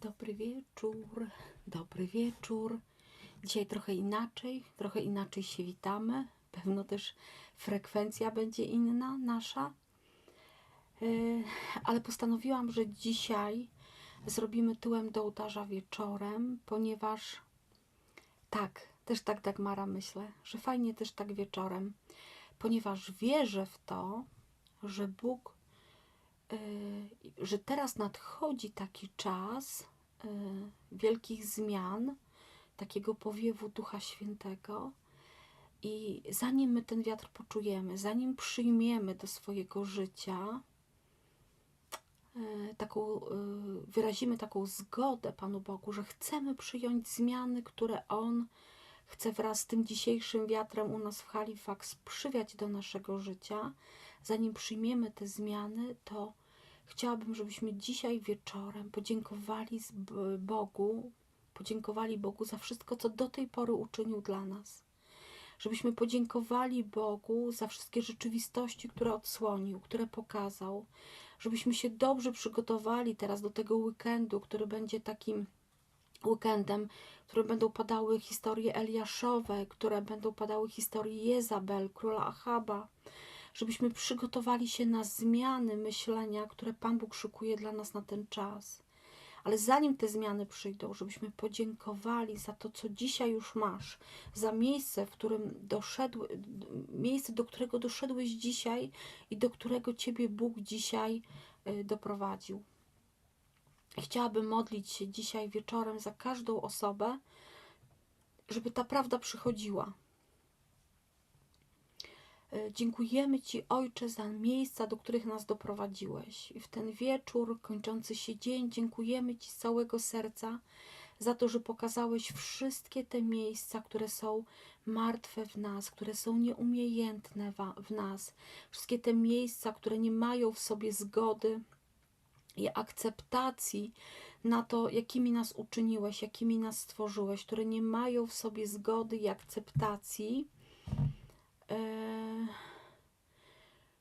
Dobry wieczór, dobry wieczór. Dzisiaj trochę inaczej, trochę inaczej się witamy. Pewno też frekwencja będzie inna nasza. Yy, Ale postanowiłam, że dzisiaj zrobimy tyłem do ołtarza wieczorem, ponieważ tak, też tak Dagmara myślę, że fajnie też tak wieczorem, ponieważ wierzę w to, że Bóg y, że teraz nadchodzi taki czas wielkich zmian, takiego powiewu Ducha Świętego. I zanim my ten wiatr poczujemy, zanim przyjmiemy do swojego życia, y, taką, y, wyrazimy taką zgodę Panu Bogu, że chcemy przyjąć zmiany, które On chce wraz z tym dzisiejszym wiatrem u nas w Halifax przywiać do naszego życia, zanim przyjmiemy te zmiany, to chciałabym, żebyśmy dzisiaj wieczorem podziękowali Bogu, podziękowali Bogu za wszystko, co do tej pory uczynił dla nas. Żebyśmy podziękowali Bogu za wszystkie rzeczywistości, które odsłonił, które pokazał. Żebyśmy się dobrze przygotowali teraz do tego weekendu, który będzie takim weekendem, w którym będą padały historie Eliaszowe, które będą padały historie Jezabel, króla Achaba, żebyśmy przygotowali się na zmiany myślenia, które Pan Bóg szykuje dla nas na ten czas. Ale zanim te zmiany przyjdą, żebyśmy podziękowali za to, co dzisiaj już masz, za miejsce, w którym doszedł, miejsce, do którego doszedłeś dzisiaj i do którego Ciebie Bóg dzisiaj y, doprowadził. Chciałabym modlić się dzisiaj wieczorem za każdą osobę, żeby ta prawda przychodziła. E, Dziękujemy Ci, Ojcze, za miejsca, do których nas doprowadziłeś. I w ten wieczór, kończący się dzień, dziękujemy Ci z całego serca za to, że pokazałeś wszystkie te miejsca, które są martwe w nas, które są nieumiejętne w nas. Wszystkie te miejsca, które nie mają w sobie zgody i akceptacji na to, jakimi nas uczyniłeś, jakimi nas stworzyłeś, które nie mają w sobie zgody i akceptacji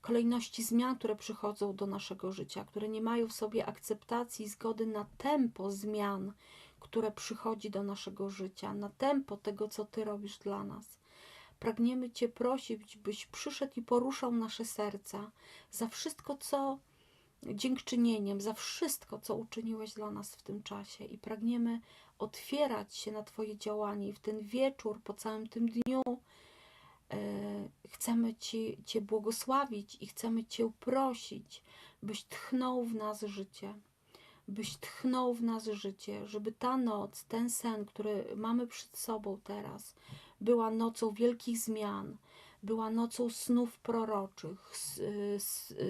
kolejności zmian, które przychodzą do naszego życia, które nie mają w sobie akceptacji zgody na tempo zmian, które przychodzi do naszego życia, na tempo tego, co Ty robisz dla nas. Pragniemy Cię prosić, byś przyszedł i poruszał nasze serca za wszystko, co dziękczynieniem za wszystko, co uczyniłeś dla nas w tym czasie i pragniemy otwierać się na Twoje działanie i w ten wieczór, po całym tym dniu e, chcemy Ci, Cię błogosławić i chcemy Cię prosić, byś tchnął w nas życie, byś tchnął w nas życie, żeby ta noc, ten sen, który mamy przed sobą teraz, była nocą wielkich zmian, była nocą snów proroczych,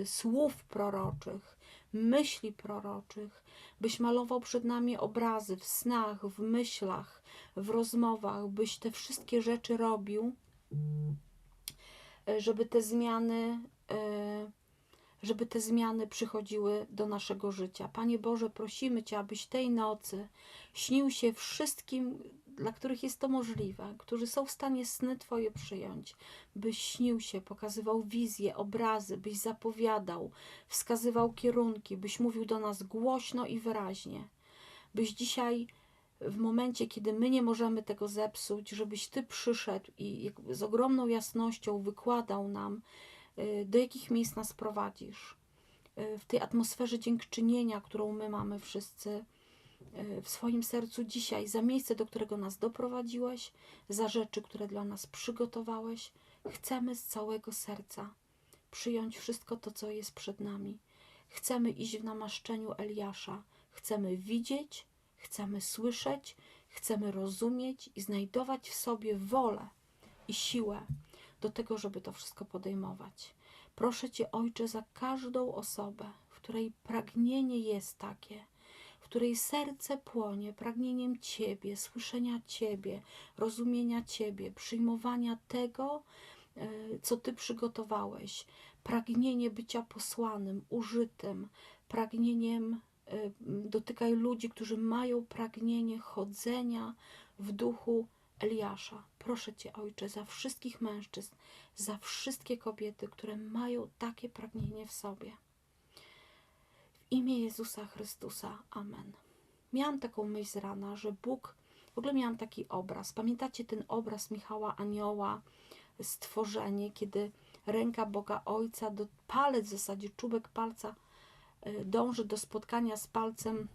słów proroczych, myśli proroczych, byś malował przed nami obrazy w snach, w myślach, w rozmowach, byś te wszystkie rzeczy robił, e, żeby te zmiany, e, żeby te zmiany przychodziły do naszego życia. Panie Boże, prosimy Cię, abyś tej nocy śnił się wszystkim, dla których jest to możliwe, którzy są w stanie sny Twoje przyjąć, byś śnił się, pokazywał wizje, obrazy, byś zapowiadał, wskazywał kierunki, byś mówił do nas głośno i wyraźnie, byś dzisiaj w momencie, kiedy my nie możemy tego zepsuć, żebyś Ty przyszedł i z ogromną jasnością wykładał nam, y, do jakich miejsc nas prowadzisz. Y, W tej atmosferze dziękczynienia, którą my mamy wszyscy y, w swoim sercu dzisiaj, za miejsce, do którego nas doprowadziłeś, za rzeczy, które dla nas przygotowałeś, chcemy z całego serca przyjąć wszystko to, co jest przed nami. Chcemy iść w namaszczeniu Eliasza. Chcemy widzieć, chcemy słyszeć, chcemy rozumieć i znajdować w sobie wolę i siłę do tego, żeby to wszystko podejmować. Proszę Cię, Ojcze, za każdą osobę, w której pragnienie jest takie, w której serce płonie pragnieniem Ciebie, słyszenia Ciebie, rozumienia Ciebie, przyjmowania tego, e, co Ty przygotowałeś, pragnienie bycia posłanym, użytym, pragnieniem dotykaj ludzi, którzy mają pragnienie chodzenia w duchu Eliasza. Proszę Cię, Ojcze, za wszystkich mężczyzn, za wszystkie kobiety, które mają takie pragnienie w sobie. W imię Jezusa Chrystusa. Amen. miałam taką myśl z rana, że Bóg, w ogóle miałam taki obraz. Pamiętacie ten obraz Michała Anioła, stworzenie, kiedy ręka Boga Ojca, do palec w zasadzie, czubek palca y, dąży do spotkania z palcem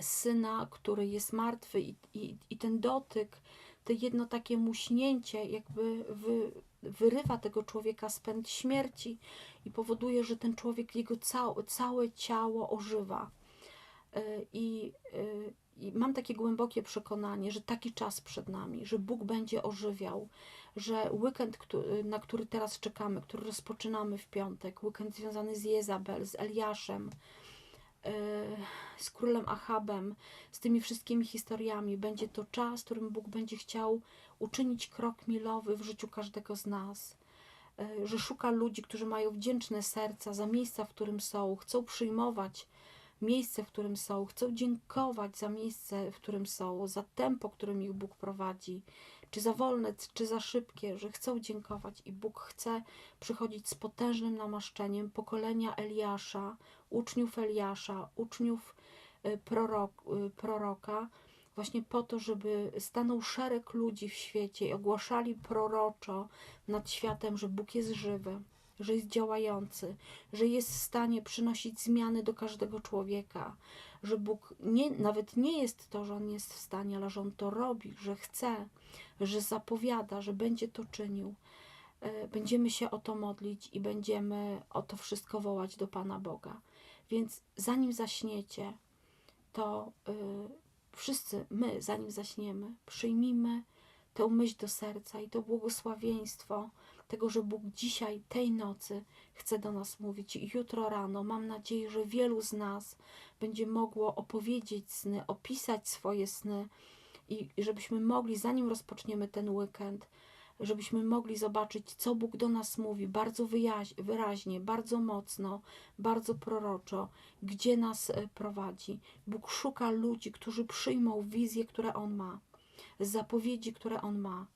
syna, który jest martwy i, i, i ten dotyk, to jedno takie muśnięcie jakby wy, wyrywa tego człowieka z pęd śmierci i powoduje, że ten człowiek, jego całe, całe ciało ożywa. Y, I, y, I mam takie głębokie przekonanie, że taki czas przed nami, że Bóg będzie ożywiał, że weekend, na który teraz czekamy, który rozpoczynamy w piątek, weekend związany z Jezabel, z Eliaszem, yy, z królem Achabem, z tymi wszystkimi historiami, będzie to czas, w którym Bóg będzie chciał uczynić krok milowy w życiu każdego z nas. Yy, Że szuka ludzi, którzy mają wdzięczne serca za miejsca, w którym są, chcą przyjmować miejsce, w którym są, chcą dziękować za miejsce, w którym są, za tempo, którym ich Bóg prowadzi, czy za wolne, czy za szybkie, że chcą dziękować i Bóg chce przychodzić z potężnym namaszczeniem pokolenia Eliasza, uczniów Eliasza, uczniów y, prorok, y, proroka, właśnie po to, żeby stanął szereg ludzi w świecie i ogłaszali proroczo nad światem, że Bóg jest żywy, że jest działający, że jest w stanie przynosić zmiany do każdego człowieka, że Bóg nie, nawet nie jest to, że On jest w stanie, ale że On to robi, że chce, że zapowiada, że będzie to czynił. E, Będziemy się o to modlić i będziemy o to wszystko wołać do Pana Boga. Więc zanim zaśniecie, to y, wszyscy my, zanim zaśniemy, przyjmijmy tę myśl do serca i to błogosławieństwo tego, że Bóg dzisiaj, tej nocy chce do nas mówić. I jutro rano mam nadzieję, że wielu z nas będzie mogło opowiedzieć sny, opisać swoje sny i żebyśmy mogli, zanim rozpoczniemy ten weekend, żebyśmy mogli zobaczyć, co Bóg do nas mówi bardzo wyraźnie, bardzo mocno, bardzo proroczo, gdzie nas e, prowadzi. Bóg szuka ludzi, którzy przyjmą wizje, które On ma, zapowiedzi, które On ma.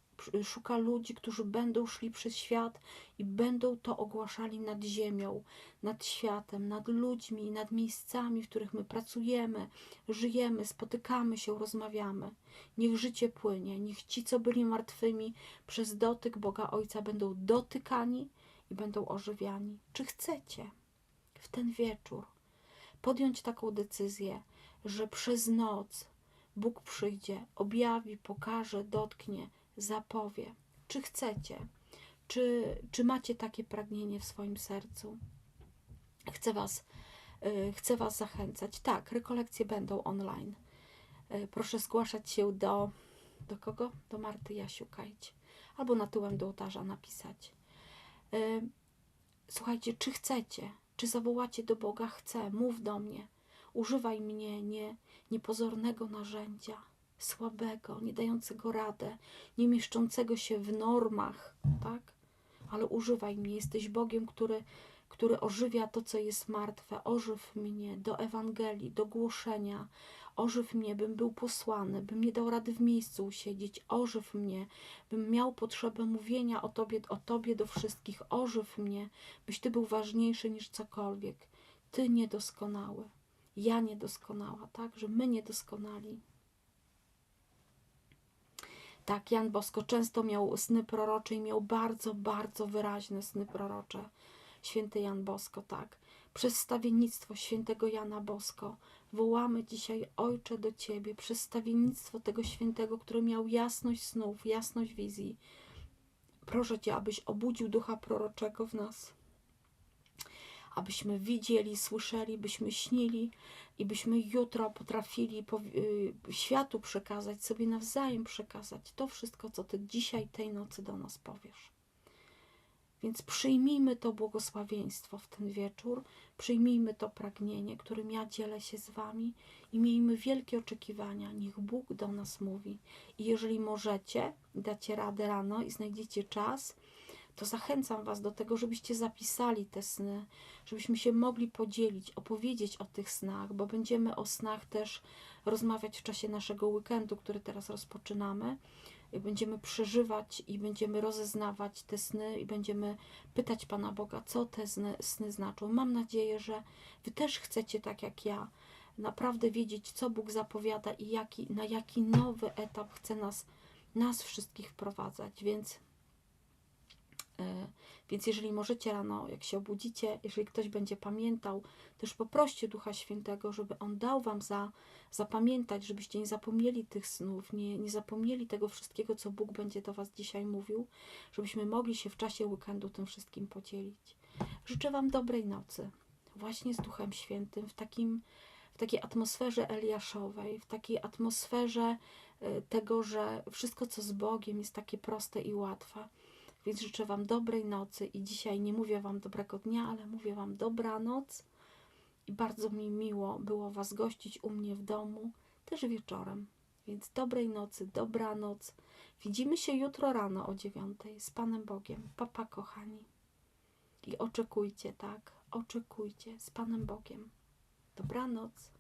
Szuka ludzi, którzy będą szli przez świat i będą to ogłaszali nad ziemią, nad światem, nad ludźmi, nad miejscami, w których my pracujemy, żyjemy, spotykamy się, rozmawiamy. Niech życie płynie, niech ci, co byli martwymi, przez dotyk Boga Ojca będą dotykani i będą ożywiani. Czy chcecie w ten wieczór podjąć taką decyzję, że przez noc Bóg przyjdzie, objawi, pokaże, dotknie, zapowie? Czy chcecie? Czy, czy macie takie pragnienie w swoim sercu? Chcę Was, y, chcę was zachęcać. Tak, rekolekcje będą online. Y, Proszę zgłaszać się do, do kogo? Do Marty Jasiukajcie. Albo na tyłem do ołtarza napisać. Y, Słuchajcie, czy chcecie? Czy zawołacie do Boga? Chcę, mów do mnie. Używaj mnie, nie, niepozornego narzędzia, słabego, nie dającego radę, nie mieszczącego się w normach, tak? Ale używaj mnie. Jesteś Bogiem, który, który ożywia to, co jest martwe. Ożyw mnie do Ewangelii, do głoszenia. Ożyw mnie, bym był posłany, bym nie dał rady w miejscu usiedzieć. Ożyw mnie, bym miał potrzebę mówienia o Tobie, o Tobie do wszystkich. Ożyw mnie, byś Ty był ważniejszy niż cokolwiek. Ty niedoskonały, ja niedoskonała, tak? Że my niedoskonali. Tak, Jan Bosko często miał sny prorocze i miał bardzo, bardzo wyraźne sny prorocze. Święty Jan Bosko, tak. Przez stawiennictwo świętego Jana Bosko wołamy dzisiaj, Ojcze, do Ciebie, przez stawiennictwo tego świętego, który miał jasność snów, jasność wizji. Proszę Cię, abyś obudził ducha proroczego w nas, abyśmy widzieli, słyszeli, byśmy śnili i byśmy jutro potrafili y, światu przekazać, sobie nawzajem przekazać to wszystko, co Ty dzisiaj, tej nocy do nas powiesz. Więc przyjmijmy to błogosławieństwo w ten wieczór, przyjmijmy to pragnienie, którym ja dzielę się z Wami i miejmy wielkie oczekiwania. Niech Bóg do nas mówi. I jeżeli możecie, dacie radę rano i znajdziecie czas, to zachęcam Was do tego, żebyście zapisali te sny, żebyśmy się mogli podzielić, opowiedzieć o tych snach, bo będziemy o snach też rozmawiać w czasie naszego weekendu, który teraz rozpoczynamy. Będziemy przeżywać i będziemy rozeznawać te sny i będziemy pytać Pana Boga, co te sny, sny znaczą. Mam nadzieję, że Wy też chcecie, tak jak ja, naprawdę wiedzieć, co Bóg zapowiada i jaki, na jaki nowy etap chce nas, nas wszystkich wprowadzać. Więc, więc jeżeli możecie rano, jak się obudzicie, jeżeli ktoś będzie pamiętał, też poproście Ducha Świętego, żeby On dał Wam za, zapamiętać, żebyście nie zapomnieli tych snów, nie, nie zapomnieli tego wszystkiego, co Bóg będzie do Was dzisiaj mówił, żebyśmy mogli się w czasie weekendu tym wszystkim podzielić. Życzę Wam dobrej nocy, właśnie z Duchem Świętym, w, takim, w takiej atmosferze Eliaszowej, w takiej atmosferze y, tego, że wszystko, co z Bogiem, jest takie proste i łatwe. Więc życzę Wam dobrej nocy i dzisiaj nie mówię Wam dobrego dnia, ale mówię Wam dobranoc i bardzo mi miło było Was gościć u mnie w domu, też wieczorem. Więc dobrej nocy, dobranoc. Widzimy się jutro rano o dziewiątej z Panem Bogiem. Papa, kochani. I oczekujcie, tak? Oczekujcie z Panem Bogiem. Dobranoc.